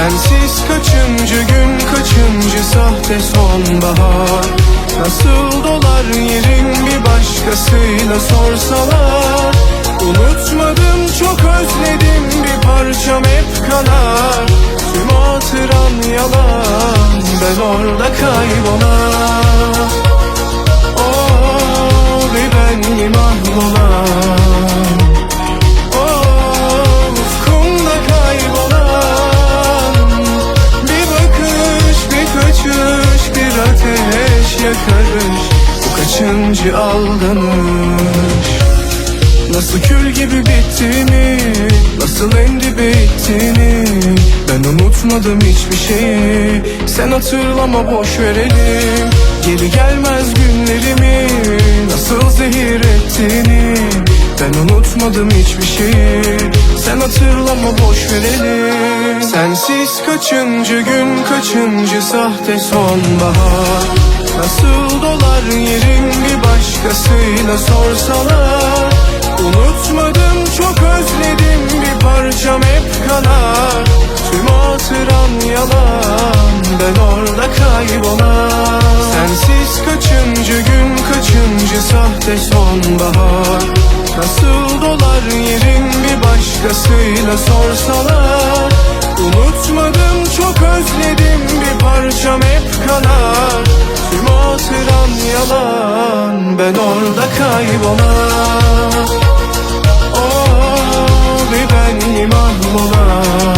Sensiz kaçıncı gün kaçıncı sahte sonbahar? Nasıl dolar yerin bir başkasıyla sorsalar? Unutmadım çok özledim bir parçam hep kanar. Tüm hatıran yalan ben orada kaybolan Oh bir benli mahvolan Bu kaçıncı aldanış Nasıl kül gibi bittiğini Nasıl en dibe ittiğini Ben unutmadım hiçbir şeyi. Sen hatırlama boş verelim. Geri gelmez günlerimi Nasıl zehir ettiğini Ben unutmadım hiçbir şeyi. Sen hatırlama boş verelim. Sensiz kaçıncı gün kaçıncı sahte sonbahar? Nasıl dolar yerin bir başkasıyla sorsalar. Unutmadım çok özledim bir parçam hep kanar Tüm hatıran yalan ben orada kaybolan. Sensiz kaçıncı gün kaçıncı sahte sonbahar? Nasıl dolar yerin bir başkasıyla sorsalar yalan ben orada kaybolan Oh bir benli mahvolan